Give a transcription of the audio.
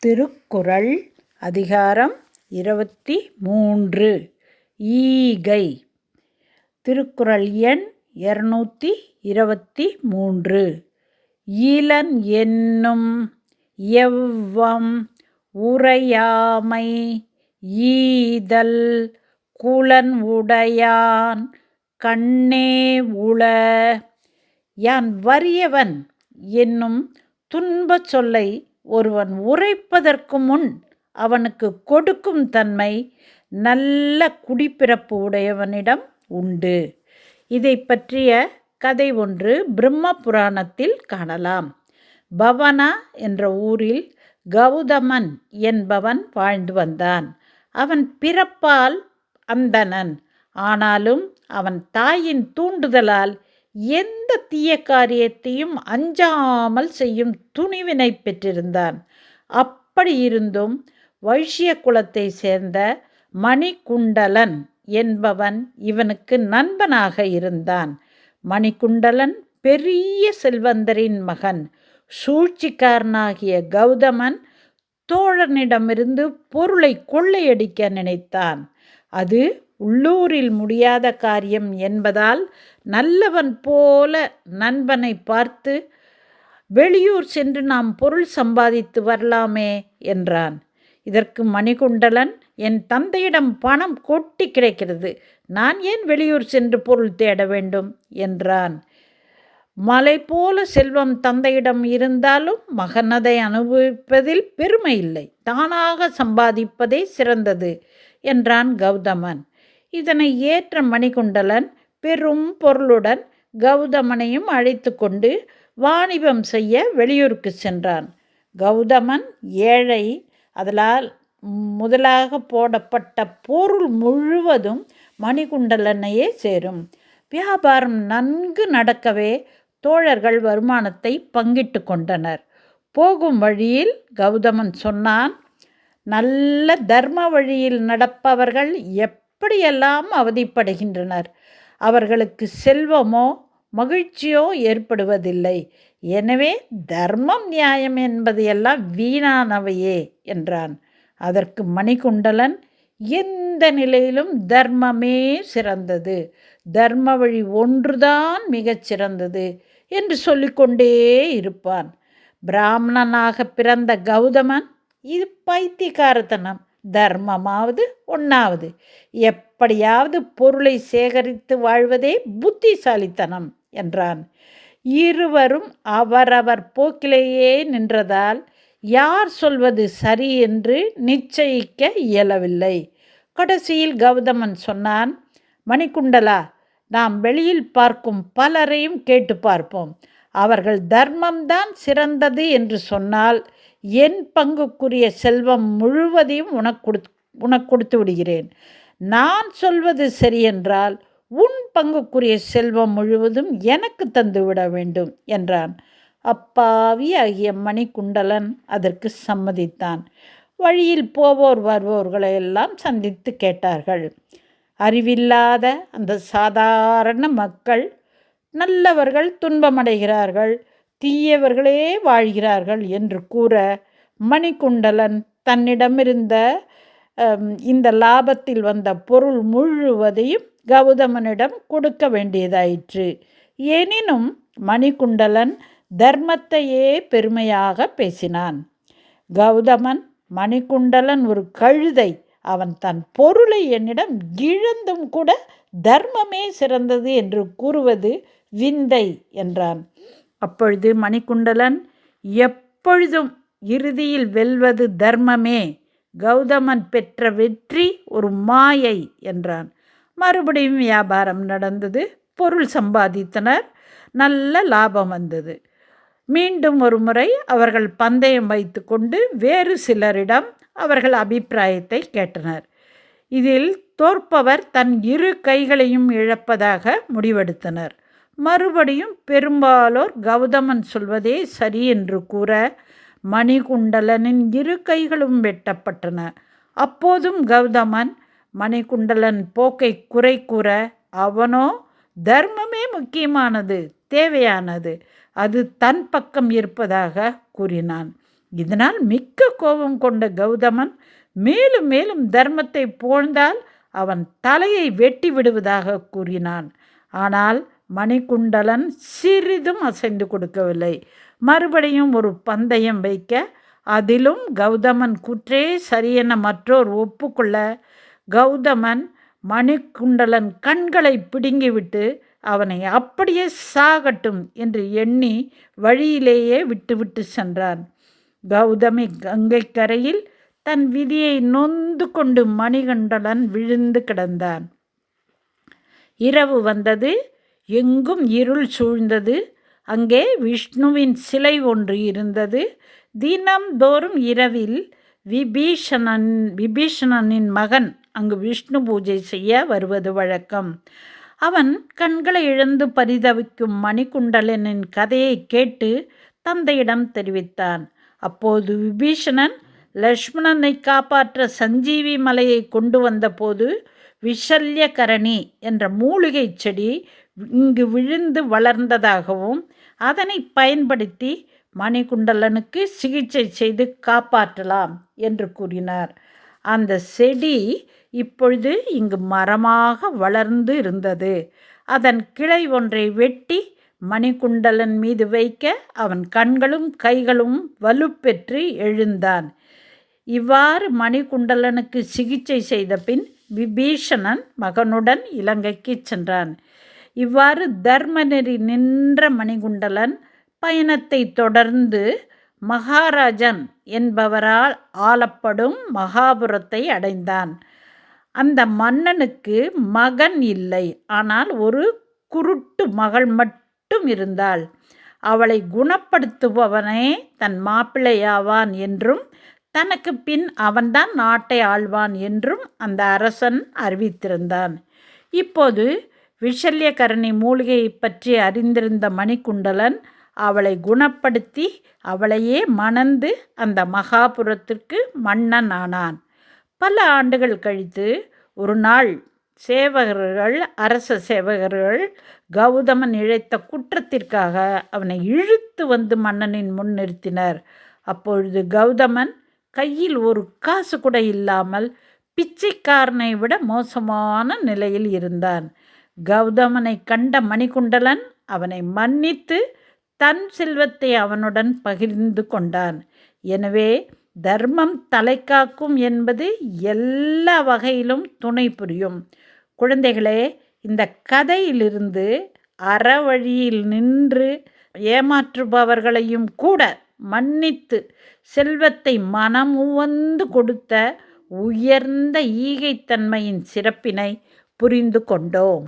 திருக்குறள் அதிகாரம் இருபத்தி மூன்று. ஈகை. திருக்குறள் எண் இருநூற்றி இருபத்தி மூன்று. ஈலன் என்னும் எவ்வம் உரையாமை ஈதல் குலன் உடையான் கண்ணே உள. யான் வறியவன் என்னும் துன்பச் சொல்லை ஒருவன் உரைப்பதற்கு முன் அவனுக்கு கொடுக்கும் தன்மை நல்ல குடிப்பிறப்பு உடையவனிடம் உண்டு. இதை பற்றிய கதை ஒன்று பிரம்ம புராணத்தில் காணலாம். பவனா என்ற ஊரில் கௌதமன் என்பவன் வாழ்ந்து வந்தான். அவன் பிறப்பால் அந்தணன். ஆனாலும் அவன் தாயின் தூண்டுதலால் எந்த தீய காரியத்தையும் அஞ்சாமல் செய்யும் துணிவினை பெற்றிருந்தான். அப்படி இருந்தும் வைஷ்ய குலத்தை சேர்ந்த மணிகுண்டலன் என்பவன் இவனுக்கு நண்பனாக இருந்தான். மணிகுண்டலன் பெரிய செல்வந்தரின் மகன். சூழ்ச்சிக்காரனாகிய கௌதமன் தோழனிடமிருந்து பொருளை கொள்ளையடிக்க நினைத்தான். அது உள்ளூரில் முடியாத காரியம் என்பதால் நல்லவன் போல நண்பனை பார்த்து வெளியூர் சென்று நாம் பொருள் சம்பாதித்து வரலாமே என்றான். இதற்கு மணிகுண்டலன் என் தந்தையிடம் பணம் கொட்டி கிடைக்கிறது. நான் ஏன் வெளியூர் சென்று பொருள் தேட வேண்டும்? என்றான். மலை போல செல்வம் தந்தையிடம் இருந்தாலும் மகனதை அனுபவிப்பதில் பெருமை இல்லை. தானாக சம்பாதிப்பதே சிறந்தது என்றான் கௌதமன். இதனை ஏற்ற மணிகுண்டலன் பெரும் பொருளுடன் கௌதமனையும் அழைத்து கொண்டு வாணிபம் செய்ய வெளியூருக்கு சென்றான். கௌதமன் ஏழை அதனால் முதலாக போடப்பட்ட பொருள் முழுவதும் மணிகுண்டலனையே சேரும். வியாபாரம் நன்கு நடக்கவே தோழர்கள் வருமானத்தை பங்கிட்டு கொண்டனர். போகும் வழியில் கௌதமன் சொன்னான் நல்ல தர்ம வழியில் நடப்பவர்கள் அப்படியெல்லாம் அவதிப்படுகின்றனர். அவர்களுக்கு செல்வமோ மகிழ்ச்சியோ ஏற்படுவதில்லை. எனவே தர்மம் நியாயம் என்பதையெல்லாம் வீணானவையே என்றான். அதற்கு மணிகுண்டலன் எந்த நிலையிலும் தர்மமே சிறந்தது. தர்ம வழி ஒன்றுதான் மிகச் சிறந்தது என்று சொல்லிக்கொண்டே இருப்பான். பிராமணனாக பிறந்த கௌதமன் இது பைத்தியக்காரத்தனம். தர்மமாவது ஒன்றாவது எப்படியாவது பொருளை சேகரித்து வாழ்வதே புத்திசாலித்தனம் என்றான். இருவரும் அவரவர் போக்கிலேயே நின்றதால் யார் சொல்வது சரி என்று நிச்சயிக்க இயலவில்லை. கடைசியில் கௌதமன் சொன்னான் மணிக்குண்டலா நாம் வெளியில் பார்க்கும் பலரையும் கேட்டு பார்ப்போம். அவர்கள் தர்மம்தான் சிறந்தது என்று சொன்னால் என் பங்குக்குரிய செல்வம் முழுவதையும் உனக்கு கொடு உனக்கு கொடுத்து விடுகிறேன். நான் சொல்வது சரியென்றால் உன் பங்குக்குரிய செல்வம் முழுவதும் எனக்கு தந்துவிட வேண்டும் என்றான். அப்பாவி ஆகிய மணிக்குண்டலன் அதற்கு சம்மதித்தான். வழியில் போவோர் வருவோர்களை எல்லாம் சந்தித்து கேட்டார்கள். அறிவில்லாத அந்த சாதாரண மக்கள் நல்லவர்கள் துன்பமடைகிறார்கள் தீயவர்களே வாழ்கிறார்கள் என்று கூற மணிக்குண்டலன் தன்னிடமிருந்த இந்த லாபத்தில் வந்த பொருள் முழுவதையும் கௌதமனிடம் கொடுக்க வேண்டியதாயிற்று. எனினும் மணிக்குண்டலன் தர்மத்தையே பெருமையாக பேசினான். கௌதமன் மணிக்குண்டலன் ஒரு கழுதை அவன் தன் பொருளை என்னிடம் இழந்தும் கூட தர்மமே சிறந்தது என்று கூறுவது விந்தை என்றான். அப்பொழுது மணிக்குண்டலன் எப்பொழுதும் இறுதியில் வெல்வது தர்மமே. கௌதமன் பெற்ற வெற்றி ஒரு மாயை என்றான். மறுபடியும் வியாபாரம் நடந்தது. பொருள் சம்பாதித்தனர். நல்ல லாபம் வந்தது. மீண்டும் ஒரு முறை அவர்கள் பந்தயம் வைத்து கொண்டு வேறு சிலரிடம் அவர்கள் அபிப்பிராயத்தை கேட்டனர். இதில் தோற்பவர் தன் இரு கைகளையும் இழப்பதாக முடிவெடுத்தனர். மறுபடியும் பெரும்பாலோர் கௌதமன் சொல்வதே சரி என்று கூற மணிகுண்டலனின் இரு கைகளும் வெட்டப்பட்டன. அப்போதும் கௌதமன் மணிகுண்டலன் போக்கை குறை கூற அவனோ தர்மமே முக்கியமானது தேவையானது அது தன் பக்கம் இருப்பதாக கூறினான். இதனால் மிக்க கோபம் கொண்ட கௌதமன் மேலும் மேலும் தர்மத்தை புகழ்ந்தால் அவன் தலையை வெட்டி விடுவதாக கூறினான். ஆனால் மணிக்குண்டலன் சிறிதும் அசைந்து கொடுக்கவில்லை. மறுபடியும் ஒரு பந்தயம் வைக்க அதிலும் கௌதமன் குற்றே சரியென மற்றோர் ஒப்புக்கொள்ள கௌதமன் மணிக்குண்டலன் கண்களை பிடுங்கிவிட்டு அவனை அப்படியே சாகட்டும் என்று எண்ணி வழியிலேயே விட்டுவிட்டு சென்றான். கௌதமி கங்கை கரையில் தன் விதியை நொந்து கொண்டு மணிகண்டலன் விழுந்து கிடந்தான். இரவு வந்தது எங்கும் இருள் சூழ்ந்தது அங்கே விஷ்ணுவின் சிலை ஒன்று இருந்தது. தினம்தோறும் இரவில் விபீஷணன் விபீஷணனின் மகன் அங்கு விஷ்ணு பூஜை செய்ய வருவது வழக்கம். அவன் கண்களை இழந்து பரிதவிக்கும் மணிக்குண்டலனின் கதையை கேட்டு தந்தையிடம் தெரிவித்தான். அப்போது விபீஷணன் லக்ஷ்மணனை காப்பாற்ற சஞ்சீவி மலையை கொண்டு வந்தபோது விஷல்யகரணி என்ற மூலிகை செடி இங்கு விழுந்து வளர்ந்ததாகவும் அதனை பயன்படுத்தி மணிகுண்டலனுக்கு சிகிச்சை செய்து காப்பாற்றலாம் என்று கூறினார். அந்த செடி இப்பொழுது இங்கு மரமாக வளர்ந்து இருந்தது. அதன் கிளை ஒன்றை வெட்டி மணிக்குண்டலன் மீது வைக்க அவன் கண்களும் கைகளும் வலுப்பெற்று எழுந்தான். இவ்வாறு மணிக்குண்டலனுக்கு சிகிச்சை செய்த பின் விபீஷணன் மகனுடன் இலங்கைக்கு சென்றான். இவ்வாறு தர்மநெறி நின்ற மணிகுண்டலன் பயணத்தை தொடர்ந்து மகாராஜன் என்பவரால் ஆளப்படும் மகாபுரத்தை அடைந்தான். அந்த மன்னனுக்கு மகன் இல்லை. ஆனால் ஒரு குருட்டு மகள் மட்டும் மட்டும் இருந்தாள். அவளை குணப்படுத்துபவனே தன் மாப்பிள்ளையாவான் என்றும் தனக்கு பின் அவன்தான் நாட்டை ஆள்வான் என்றும் அந்த அரசன் அறிவித்திருந்தான். இப்போது விஷல்யகரணி மூலிகையை பற்றி அறிந்திருந்த மணிக்குண்டலன் அவளை குணப்படுத்தி அவளையே மணந்து அந்த மகாபுரத்திற்கு மன்னன் ஆனான் பல ஆண்டுகள் கழித்து ஒரு நாள் சேவகர்கள் அரச சேவகர்கள் கௌதமன் இழைத்த குற்றத்திற்காக அவனை இழுத்து வந்து மன்னனின் முன் நிறுத்தினர். அப்பொழுது கௌதமன் கையில் ஒரு காசு கூட இல்லாமல் பிச்சைக்காரனை விட மோசமான நிலையில் இருந்தான். கௌதமனை கண்ட மணிகுண்டலன் அவனை மன்னித்து தன் செல்வத்தை அவனுடன் பகிர்ந்து கொண்டான். எனவே தர்மம் தலைக்காக்கும் என்பது எல்லா வகையிலும் துணை புரியும். குழந்தைகளே இந்த கதையிலிருந்து அறவழியில் நின்று ஏமாற்றுபவர்களையும் கூட மன்னித்து செல்வத்தை மனமுவந்து கொடுத்த உயர்ந்த ஈகைத்தன்மையின் சிறப்பினை புரிந்து கொண்டோம்.